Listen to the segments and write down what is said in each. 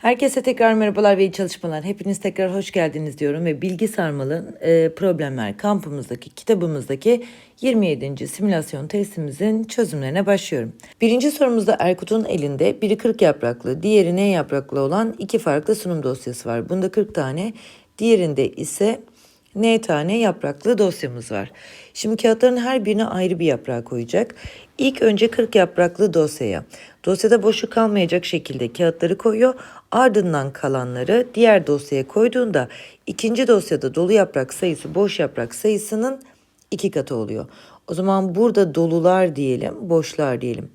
Herkese tekrar merhabalar ve iyi çalışmalar. Hepiniz tekrar hoş geldiniz diyorum ve Bilgi Sarmal'ın e, Problemler kampımızdaki kitabımızdaki 27. simülasyon testimizin çözümlerine başlıyorum. Birinci sorumuzda Erkut'un elinde biri 40 yapraklı, diğeri N yapraklı olan iki farklı sunum dosyası var. Bunda 40 tane, diğerinde ise N tane yapraklı dosyamız var. Şimdi kağıtların her birine ayrı bir yaprağı koyacak. İlk önce 40 yapraklı dosyaya, dosyada boşluk kalmayacak şekilde kağıtları koyuyor. Ardından kalanları diğer dosyaya koyduğunda ikinci dosyada dolu yaprak sayısı boş yaprak sayısının iki katı oluyor. O zaman burada dolular diyelim, boşlar diyelim.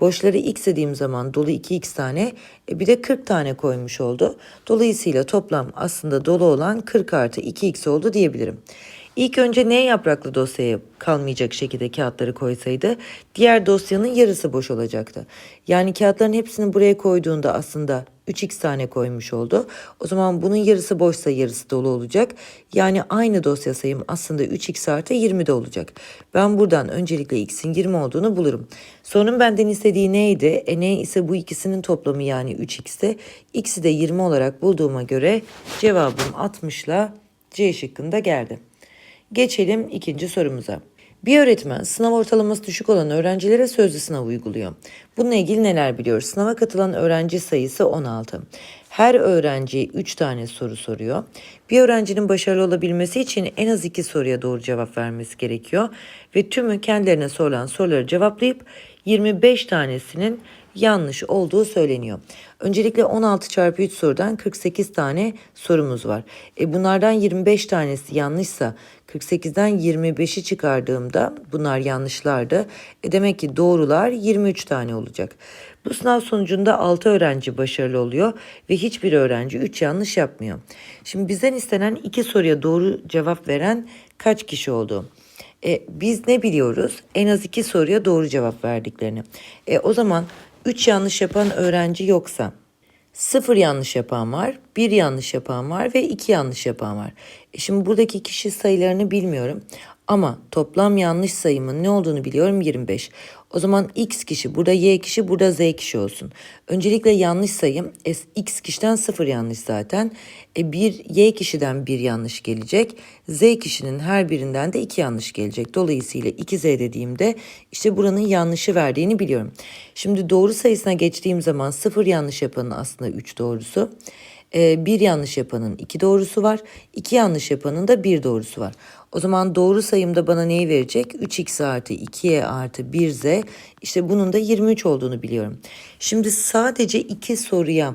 Boşları x dediğim zaman dolu 2x tane e bir de 40 tane koymuş oldu. Dolayısıyla toplam aslında dolu olan 40 artı 2x oldu diyebilirim. İlk önce ne yapraklı dosyaya kalmayacak şekilde kağıtları koysaydı diğer dosyanın yarısı boş olacaktı. Yani kağıtların hepsini buraya koyduğunda aslında 3x tane koymuş oldu. O zaman bunun yarısı boşsa yarısı dolu olacak. Yani aynı dosya sayım aslında 3x artı 20 de olacak. Ben buradan öncelikle x'in 20 olduğunu bulurum. Sorunun benden istediği neydi? E ne ise bu ikisinin toplamı yani 3x'te. X'i de 20 olarak bulduğuma göre cevabım 60 ile C şıkkında geldi. Geçelim ikinci sorumuza. Bir öğretmen sınav ortalaması düşük olan öğrencilere sözlü sınav uyguluyor. Bununla ilgili neler biliyor? Sınava katılan öğrenci sayısı 16. Her öğrenciye 3 tane soru soruyor. Bir öğrencinin başarılı olabilmesi için en az 2 soruya doğru cevap vermesi gerekiyor. Ve tümü kendilerine sorulan soruları cevaplayıp 25 tanesinin yanlış olduğu söyleniyor. Öncelikle 16 çarpı 3 sorudan 48 tane sorumuz var. E bunlardan 25 tanesi yanlışsa 48'den 25'i çıkardığımda bunlar yanlışlardı. E demek ki doğrular 23 tane olacak. Bu sınav sonucunda 6 öğrenci başarılı oluyor ve hiçbir öğrenci 3 yanlış yapmıyor. Şimdi bizden istenen 2 soruya doğru cevap veren kaç kişi oldu? E, biz ne biliyoruz? En az 2 soruya doğru cevap verdiklerini. E, o zaman 3 yanlış yapan öğrenci yoksa 0 yanlış yapan var, 1 yanlış yapan var ve 2 yanlış yapan var. E şimdi buradaki kişi sayılarını bilmiyorum ama toplam yanlış sayımın ne olduğunu biliyorum 25. O zaman x kişi, burada y kişi, burada z kişi olsun. Öncelikle yanlış sayım x kişiden 0 yanlış zaten. E bir y kişiden 1 yanlış gelecek. Z kişinin her birinden de 2 yanlış gelecek. Dolayısıyla 2z dediğimde işte buranın yanlışı verdiğini biliyorum. Şimdi doğru sayısına geçtiğim zaman 0 yanlış yapanın aslında 3 doğrusu. E, bir yanlış yapanın iki doğrusu var. iki yanlış yapanın da bir doğrusu var. O zaman doğru sayımda bana neyi verecek? 3x artı 2y artı 1z. İşte bunun da 23 olduğunu biliyorum. Şimdi sadece iki soruya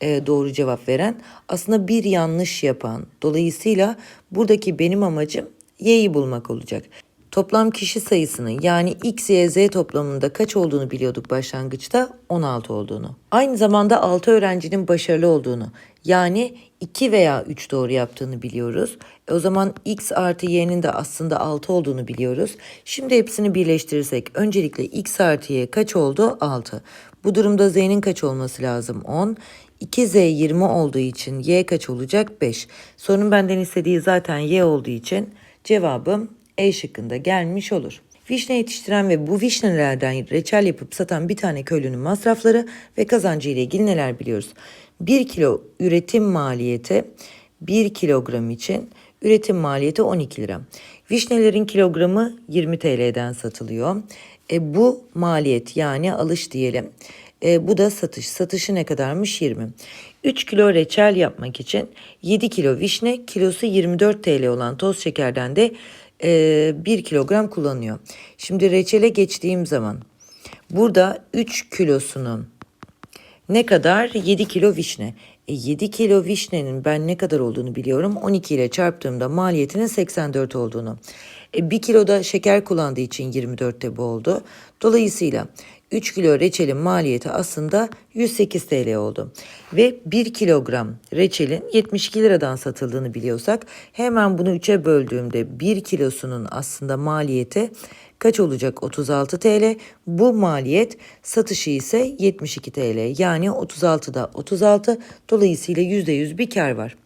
e, doğru cevap veren aslında bir yanlış yapan. Dolayısıyla buradaki benim amacım y'yi bulmak olacak. Toplam kişi sayısının yani x, y, z toplamında kaç olduğunu biliyorduk başlangıçta 16 olduğunu. Aynı zamanda 6 öğrencinin başarılı olduğunu yani 2 veya 3 doğru yaptığını biliyoruz. E o zaman x artı y'nin de aslında 6 olduğunu biliyoruz. Şimdi hepsini birleştirirsek öncelikle x artı y kaç oldu? 6. Bu durumda z'nin kaç olması lazım? 10. 2z 20 olduğu için y kaç olacak? 5. Sorunun benden istediği zaten y olduğu için cevabım E şıkkında gelmiş olur. Vişne yetiştiren ve bu vişnelerden reçel yapıp satan bir tane köylünün masrafları ve kazancı ile ilgili neler biliyoruz? 1 kilo üretim maliyeti 1 kilogram için üretim maliyeti 12 lira. Vişnelerin kilogramı 20 TL'den satılıyor. E, bu maliyet yani alış diyelim. E, bu da satış. Satışı ne kadarmış? 20. 3 kilo reçel yapmak için 7 kilo vişne, kilosu 24 TL olan toz şekerden de e, 1 kilogram kullanıyor. Şimdi reçele geçtiğim zaman burada 3 kilosunun ne kadar? 7 kilo vişne. E 7 kilo vişnenin ben ne kadar olduğunu biliyorum. 12 ile çarptığımda maliyetinin 84 olduğunu. E 1 kiloda şeker kullandığı için 24'te bu oldu. Dolayısıyla 3 kilo reçelin maliyeti aslında 108 TL oldu. Ve 1 kilogram reçelin 72 liradan satıldığını biliyorsak hemen bunu 3'e böldüğümde 1 kilosunun aslında maliyeti kaç olacak? 36 TL. Bu maliyet satışı ise 72 TL. Yani 36'da 36 dolayısıyla %100 bir kar var.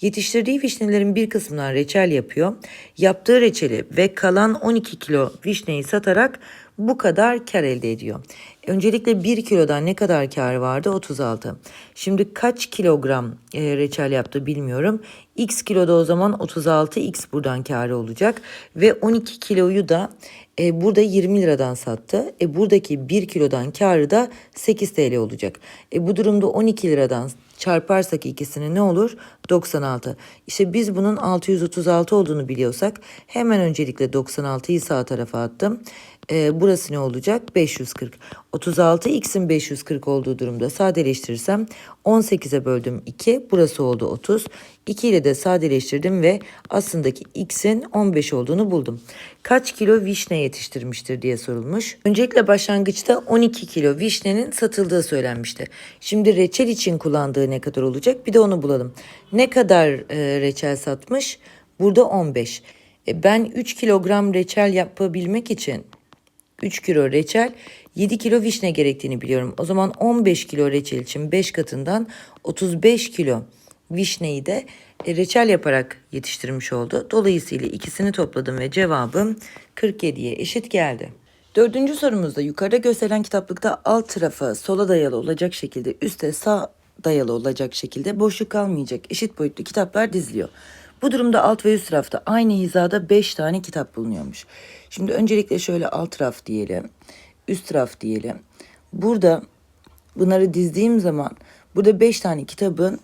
Yetiştirdiği vişnelerin bir kısmından reçel yapıyor. Yaptığı reçeli ve kalan 12 kilo vişneyi satarak bu kadar kar elde ediyor. Öncelikle 1 kilodan ne kadar kar vardı? 36. Şimdi kaç kilogram e, reçel yaptı bilmiyorum. X kiloda o zaman 36 X buradan karı olacak. Ve 12 kiloyu da e, burada 20 liradan sattı. E, buradaki 1 kilodan karı da 8 TL olacak. E, bu durumda 12 liradan çarparsak ikisini ne olur? 96. İşte biz bunun 636 olduğunu biliyorsak hemen öncelikle 96'yı sağ tarafa attım. Ee, burası ne olacak? 540. 36 x'in 540 olduğu durumda sadeleştirirsem 18'e böldüm 2. Burası oldu 30. 2 ile de sadeleştirdim ve aslındaki x'in 15 olduğunu buldum. Kaç kilo vişne yetiştirmiştir diye sorulmuş. Öncelikle başlangıçta 12 kilo vişnenin satıldığı söylenmişti. Şimdi reçel için kullandığı ne kadar olacak? Bir de onu bulalım. Ne kadar e, reçel satmış? Burada 15. E, ben 3 kilogram reçel yapabilmek için 3 kilo reçel 7 kilo vişne gerektiğini biliyorum. O zaman 15 kilo reçel için 5 katından 35 kilo vişneyi de e, reçel yaparak yetiştirmiş oldu. Dolayısıyla ikisini topladım ve cevabım 47'ye eşit geldi. Dördüncü sorumuzda yukarıda gösterilen kitaplıkta alt tarafı sola dayalı olacak şekilde üstte sağ dayalı olacak şekilde boşluk kalmayacak eşit boyutlu kitaplar diziliyor. Bu durumda alt ve üst rafta aynı hizada 5 tane kitap bulunuyormuş. Şimdi öncelikle şöyle alt raf diyelim, üst raf diyelim. Burada bunları dizdiğim zaman burada 5 tane kitabın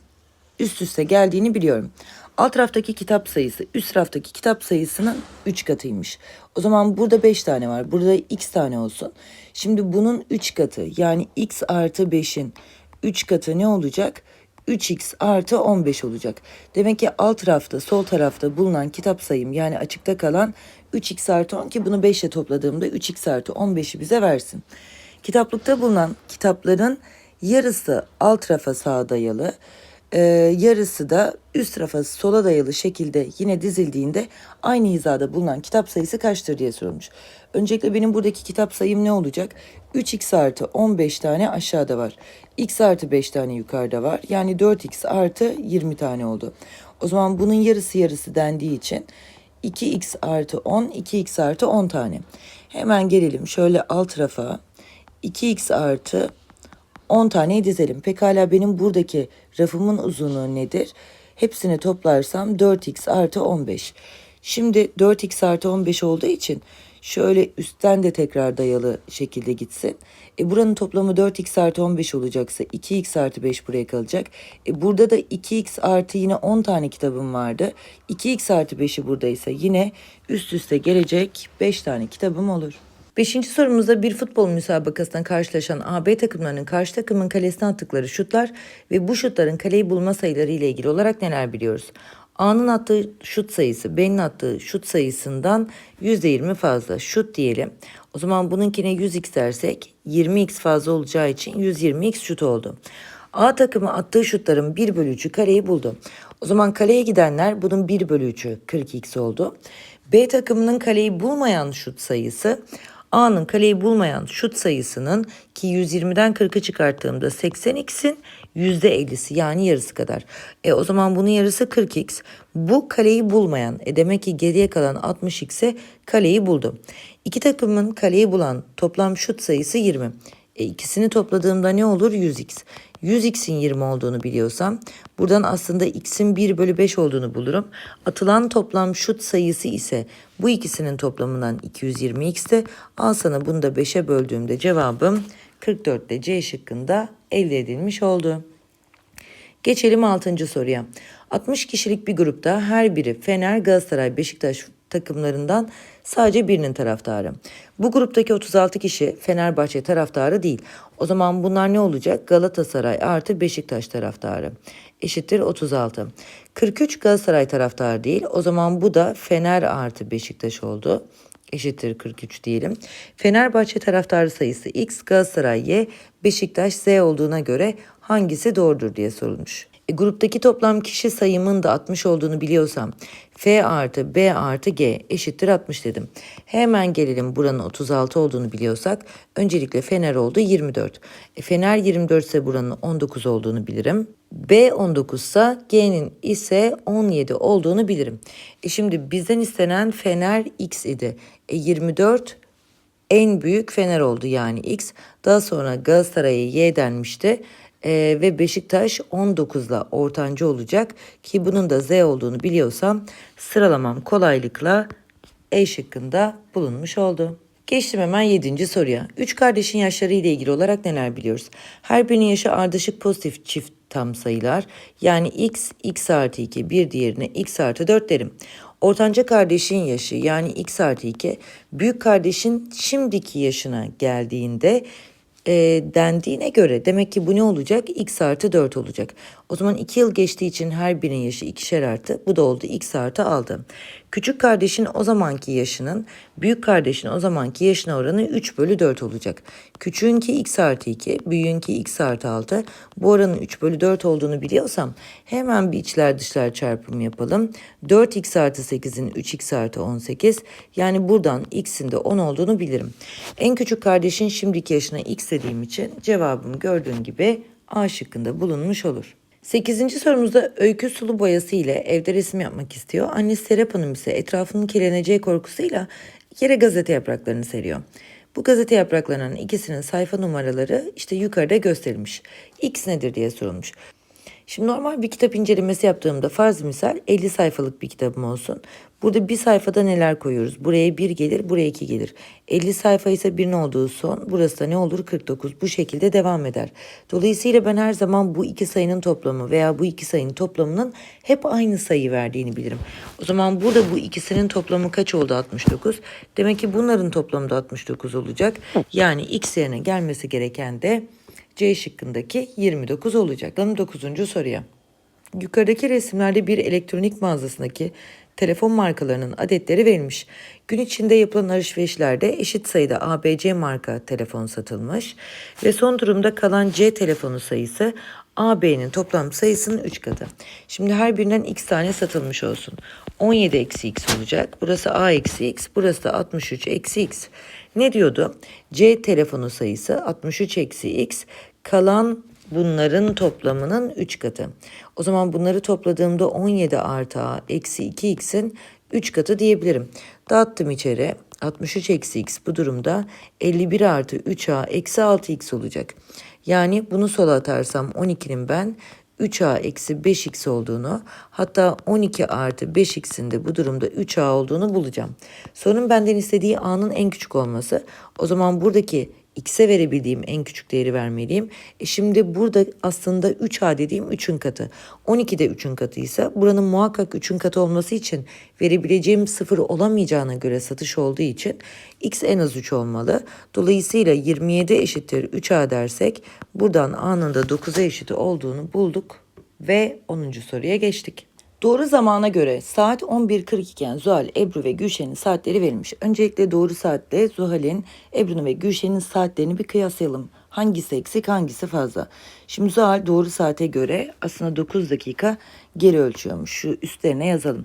üst üste geldiğini biliyorum. Alt raftaki kitap sayısı üst raftaki kitap sayısının 3 katıymış. O zaman burada 5 tane var. Burada x tane olsun. Şimdi bunun 3 katı yani x artı 5'in 3 katı ne olacak? 3x artı 15 olacak. Demek ki alt rafta sol tarafta bulunan kitap sayım yani açıkta kalan 3x artı 10 ki bunu 5 ile topladığımda 3x artı 15'i bize versin. Kitaplıkta bulunan kitapların yarısı alt rafa sağa dayalı, e, yarısı da üst rafa sola dayalı şekilde yine dizildiğinde aynı hizada bulunan kitap sayısı kaçtır diye sorulmuş. Öncelikle benim buradaki kitap sayım ne olacak? 3x artı 15 tane aşağıda var. x artı 5 tane yukarıda var. Yani 4x artı 20 tane oldu. O zaman bunun yarısı yarısı dendiği için 2x artı 10, 2x artı 10 tane. Hemen gelelim şöyle alt rafa 2x artı 10 taneyi dizelim. Pekala benim buradaki rafımın uzunluğu nedir? Hepsini toplarsam 4x artı 15. Şimdi 4x artı 15 olduğu için şöyle üstten de tekrar dayalı şekilde gitsin. E buranın toplamı 4x artı 15 olacaksa 2x artı 5 buraya kalacak. E burada da 2x artı yine 10 tane kitabım vardı. 2x artı 5'i buradaysa yine üst üste gelecek 5 tane kitabım olur. Beşinci sorumuzda bir futbol müsabakasında karşılaşan AB takımlarının karşı takımın kalesine attıkları şutlar ve bu şutların kaleyi bulma sayıları ile ilgili olarak neler biliyoruz? A'nın attığı şut sayısı B'nin attığı şut sayısından %20 fazla. Şut diyelim. O zaman bununkine 100x dersek 20x fazla olacağı için 120x şut oldu. A takımı attığı şutların 1 bölü 3'ü kaleyi buldu. O zaman kaleye gidenler bunun 1 bölü 3'ü 40x oldu. B takımının kaleyi bulmayan şut sayısı A'nın kaleyi bulmayan şut sayısının ki 120'den 40'ı çıkarttığımda 80x'in %50'si yani yarısı kadar. E o zaman bunun yarısı 40x. Bu kaleyi bulmayan e demek ki geriye kalan 60x'e kaleyi buldu. İki takımın kaleyi bulan toplam şut sayısı 20. E ikisini topladığımda ne olur? 100x. 100x'in 20 olduğunu biliyorsam buradan aslında x'in 1 bölü 5 olduğunu bulurum. Atılan toplam şut sayısı ise bu ikisinin toplamından 220x'te. Al sana bunu da 5'e böldüğümde cevabım 44'te C şıkkında elde edilmiş oldu. Geçelim 6. soruya. 60 kişilik bir grupta her biri Fener, Galatasaray, Beşiktaş takımlarından sadece birinin taraftarı. Bu gruptaki 36 kişi Fenerbahçe taraftarı değil. O zaman bunlar ne olacak? Galatasaray artı Beşiktaş taraftarı eşittir 36. 43 Galatasaray taraftarı değil. O zaman bu da Fener artı Beşiktaş oldu eşittir 43 diyelim. Fenerbahçe taraftarı sayısı X, Galatasaray Y, Beşiktaş Z olduğuna göre hangisi doğrudur diye sorulmuş. E, gruptaki toplam kişi sayımın da 60 olduğunu biliyorsam F artı B artı G eşittir 60 dedim. Hemen gelelim buranın 36 olduğunu biliyorsak öncelikle Fener oldu 24. E, Fener 24 ise buranın 19 olduğunu bilirim. B 19 ise G'nin ise 17 olduğunu bilirim. E şimdi bizden istenen Fener X idi. E 24 En büyük Fener oldu yani X. Daha sonra Galatasaray'a Y denmişti. Ee, ve Beşiktaş 19'la ortancı olacak ki bunun da Z olduğunu biliyorsam sıralamam kolaylıkla E şıkkında bulunmuş oldu. Geçtim hemen 7. soruya. Üç kardeşin yaşları ile ilgili olarak neler biliyoruz? Her birinin yaşı ardışık pozitif çift tam sayılar. Yani x, x artı 2 bir diğerine x artı 4 derim. Ortanca kardeşin yaşı yani x artı 2 büyük kardeşin şimdiki yaşına geldiğinde e, dendiğine göre demek ki bu ne olacak? x artı 4 olacak. O zaman 2 yıl geçtiği için her birinin yaşı ikişer artı. Bu da oldu x artı 6. Küçük kardeşin o zamanki yaşının büyük kardeşin o zamanki yaşına oranı 3 bölü 4 olacak. Küçüğünki x artı 2, büyüğünki x artı 6. Bu oranın 3 bölü 4 olduğunu biliyorsam hemen bir içler dışlar çarpımı yapalım. 4x artı 8'in 3x artı 18. Yani buradan x'in de 10 olduğunu bilirim. En küçük kardeşin şimdiki yaşına x dediğim için cevabım gördüğün gibi A şıkkında bulunmuş olur. 8. sorumuzda öykü sulu boyası ile evde resim yapmak istiyor. Annesi Serap Hanım ise etrafının kirleneceği korkusuyla yere gazete yapraklarını seriyor. Bu gazete yapraklarının ikisinin sayfa numaraları işte yukarıda gösterilmiş. X nedir diye sorulmuş. Şimdi normal bir kitap incelemesi yaptığımda farz misal 50 sayfalık bir kitabım olsun. Burada bir sayfada neler koyuyoruz? Buraya 1 gelir, buraya 2 gelir. 50 sayfa ise 1'in olduğu son. Burası da ne olur? 49. Bu şekilde devam eder. Dolayısıyla ben her zaman bu iki sayının toplamı veya bu iki sayının toplamının hep aynı sayı verdiğini bilirim. O zaman burada bu ikisinin toplamı kaç oldu? 69. Demek ki bunların toplamı da 69 olacak. Yani x yerine gelmesi gereken de C şıkkındaki 29 olacak. 9. soruya. Yukarıdaki resimlerde bir elektronik mağazasındaki telefon markalarının adetleri verilmiş. Gün içinde yapılan alışverişlerde eşit sayıda ABC marka telefon satılmış ve son durumda kalan C telefonu sayısı AB'nin toplam sayısının 3 katı. Şimdi her birinden x tane satılmış olsun. 17 eksi x olacak. Burası A eksi x. Burası da 63 eksi x. Ne diyordu? C telefonu sayısı 63 eksi x. Kalan bunların toplamının 3 katı. O zaman bunları topladığımda 17 artı a eksi 2x'in 3 katı diyebilirim. Dağıttım içeri. 63 eksi x bu durumda 51 artı 3a eksi 6x olacak. Yani bunu sola atarsam 12'nin ben 3a eksi 5x olduğunu hatta 12 artı 5x'in de bu durumda 3a olduğunu bulacağım. Sorun benden istediği a'nın en küçük olması. O zaman buradaki x'e verebildiğim en küçük değeri vermeliyim. E şimdi burada aslında 3a dediğim 3'ün katı. 12 de 3'ün katıysa buranın muhakkak 3'ün katı olması için verebileceğim sıfır olamayacağına göre satış olduğu için x en az 3 olmalı. Dolayısıyla 27 eşittir 3a dersek buradan a'nın da 9'a eşit olduğunu bulduk ve 10. soruya geçtik. Doğru zamana göre saat 11.42 iken Zuhal, Ebru ve Gülşen'in saatleri verilmiş. Öncelikle doğru saatte Zuhal'in, Ebru'nun ve Gülşen'in saatlerini bir kıyaslayalım. Hangisi eksik hangisi fazla. Şimdi Zuhal doğru saate göre aslında 9 dakika geri ölçüyormuş. Şu üstlerine yazalım.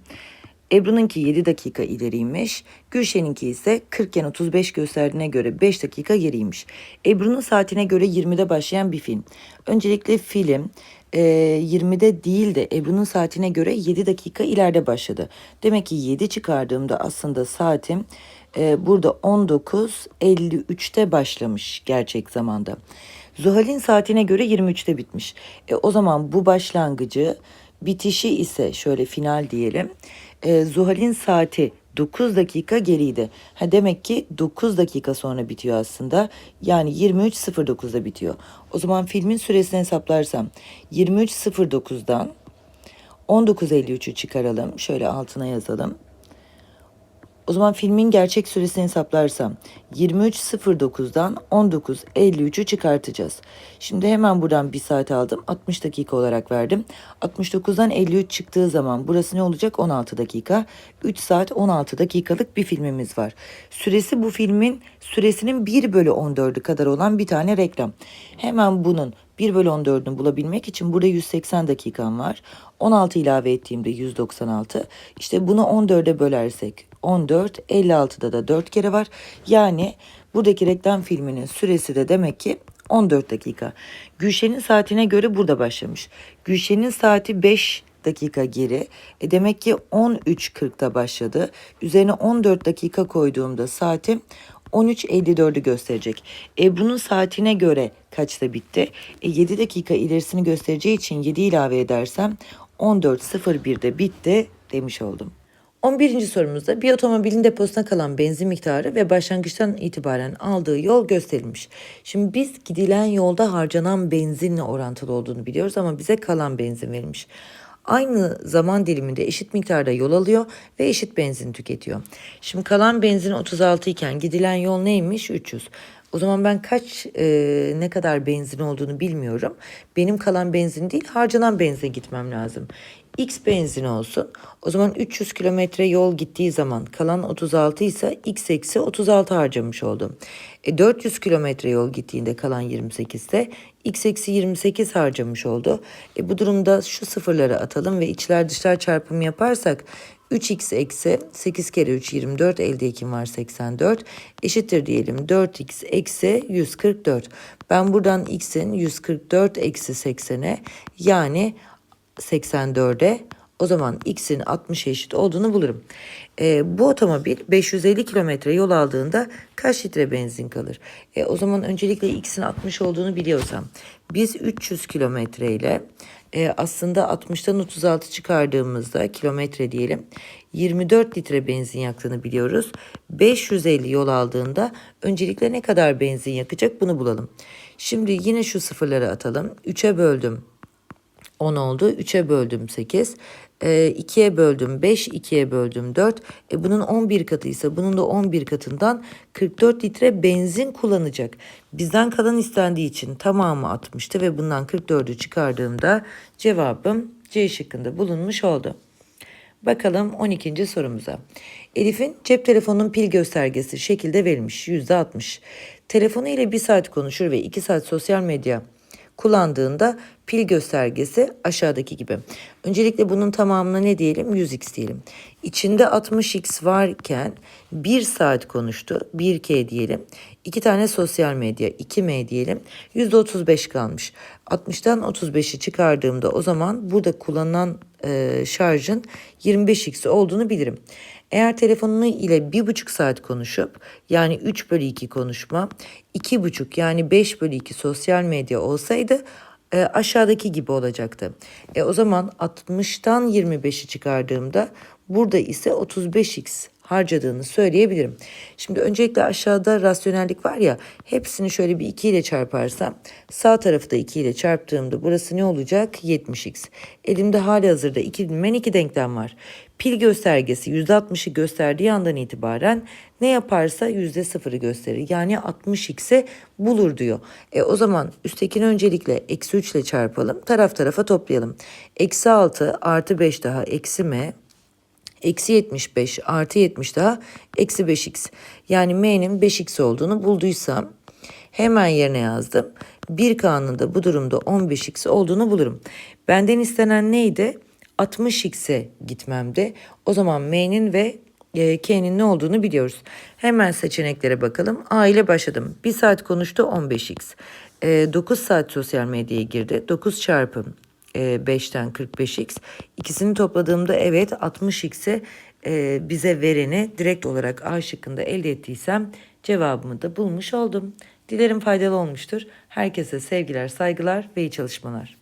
Ebru'nunki 7 dakika ileriymiş. Gülşen'inki ise 40 iken 35 gösterdiğine göre 5 dakika geriymiş. Ebru'nun saatine göre 20'de başlayan bir film. Öncelikle film e, 20'de değil de Ebru'nun saatine göre 7 dakika ileride başladı. Demek ki 7 çıkardığımda aslında saatim e, burada 19.53'te başlamış gerçek zamanda. Zuhal'in saatine göre 23'te bitmiş. E, o zaman bu başlangıcı bitişi ise şöyle final diyelim. E, Zuhal'in saati 9 dakika geriydi. Ha demek ki 9 dakika sonra bitiyor aslında. Yani 23.09'da bitiyor. O zaman filmin süresini hesaplarsam 23.09'dan 19.53'ü çıkaralım. Şöyle altına yazalım. O zaman filmin gerçek süresini hesaplarsam 23.09'dan 19.53'ü çıkartacağız. Şimdi hemen buradan bir saat aldım. 60 dakika olarak verdim. 69'dan 53 çıktığı zaman burası ne olacak? 16 dakika. 3 saat 16 dakikalık bir filmimiz var. Süresi bu filmin süresinin 1 bölü 14'ü kadar olan bir tane reklam. Hemen bunun 1 bölü 14'ünü bulabilmek için burada 180 dakikam var. 16 ilave ettiğimde 196. İşte bunu 14'e bölersek 14, 56'da da 4 kere var. Yani buradaki reklam filminin süresi de demek ki 14 dakika. Gülşen'in saatine göre burada başlamış. Gülşen'in saati 5 dakika geri. E demek ki 13.40'da başladı. Üzerine 14 dakika koyduğumda saatim 13.54'ü gösterecek. Ebru'nun saatine göre kaçta bitti? E, 7 dakika ilerisini göstereceği için 7 ilave edersem 14.01'de bitti demiş oldum. 11. sorumuzda bir otomobilin deposuna kalan benzin miktarı ve başlangıçtan itibaren aldığı yol gösterilmiş. Şimdi biz gidilen yolda harcanan benzinle orantılı olduğunu biliyoruz ama bize kalan benzin verilmiş. Aynı zaman diliminde eşit miktarda yol alıyor ve eşit benzin tüketiyor. Şimdi kalan benzin 36 iken gidilen yol neymiş? 300. O zaman ben kaç e, ne kadar benzin olduğunu bilmiyorum. Benim kalan benzin değil harcanan benzin gitmem lazım. X benzin olsun. O zaman 300 kilometre yol gittiği zaman kalan 36 ise X eksi 36 harcamış oldum. E, 400 kilometre yol gittiğinde kalan 28 ise X eksi 28 harcamış oldu. E, bu durumda şu sıfırları atalım ve içler dışlar çarpımı yaparsak 3x eksi 8 kere 3 24 elde ekim var 84 eşittir diyelim 4x eksi 144. Ben buradan x'in 144 eksi 80'e yani 84'e o zaman x'in 60'a eşit olduğunu bulurum. E, bu otomobil 550 kilometre yol aldığında kaç litre benzin kalır? E, o zaman öncelikle x'in 60 olduğunu biliyorsam biz 300 kilometre ile e, aslında 60'tan 36 çıkardığımızda kilometre diyelim 24 litre benzin yaktığını biliyoruz. 550 yol aldığında öncelikle ne kadar benzin yakacak bunu bulalım. Şimdi yine şu sıfırları atalım. 3'e böldüm 10 oldu. 3'e böldüm 8. E, 2'ye böldüm 5, 2'ye böldüm 4. E, bunun 11 katıysa bunun da 11 katından 44 litre benzin kullanacak. Bizden kalan istendiği için tamamı 60'tı ve bundan 44'ü çıkardığımda cevabım C şıkkında bulunmuş oldu. Bakalım 12. sorumuza. Elif'in cep telefonunun pil göstergesi şekilde verilmiş %60. Telefonu ile 1 saat konuşur ve 2 saat sosyal medya kullandığında pil göstergesi aşağıdaki gibi. Öncelikle bunun tamamına ne diyelim? 100x diyelim. İçinde 60x varken 1 saat konuştu. 1K diyelim. 2 tane sosyal medya 2M diyelim. %35 kalmış. 60'tan 35'i çıkardığımda o zaman burada kullanılan e, şarjın 25x olduğunu bilirim. Eğer telefonunu ile bir buçuk saat konuşup yani 3 bölü 2 konuşma, iki buçuk yani 5 bölü 2 sosyal medya olsaydı e, aşağıdaki gibi olacaktı. E, o zaman 60'tan 25'i çıkardığımda burada ise 35x harcadığını söyleyebilirim. Şimdi öncelikle aşağıda rasyonellik var ya hepsini şöyle bir 2 ile çarparsam sağ tarafı da 2 ile çarptığımda burası ne olacak? 70x. Elimde hali hazırda 2 bilmen 2 denklem var. Pil göstergesi %60'ı gösterdiği andan itibaren ne yaparsa %0'ı gösterir. Yani 60x'e bulur diyor. E o zaman üsttekini öncelikle eksi 3 ile çarpalım. Taraf tarafa toplayalım. Eksi 6 artı 5 daha eksi m eksi 75 artı 70 daha eksi 5x. Yani m'nin 5x olduğunu bulduysam hemen yerine yazdım. 1k'nın da bu durumda 15x olduğunu bulurum. Benden istenen neydi? 60x'e gitmemde. O zaman m'nin ve e, K'nin ne olduğunu biliyoruz. Hemen seçeneklere bakalım. A ile başladım. 1 saat konuştu 15x. E, 9 saat sosyal medyaya girdi. 9 çarpım 5'ten 45x. İkisini topladığımda evet 60x'e e, bize vereni direkt olarak A şıkkında elde ettiysem cevabımı da bulmuş oldum. Dilerim faydalı olmuştur. Herkese sevgiler, saygılar ve iyi çalışmalar.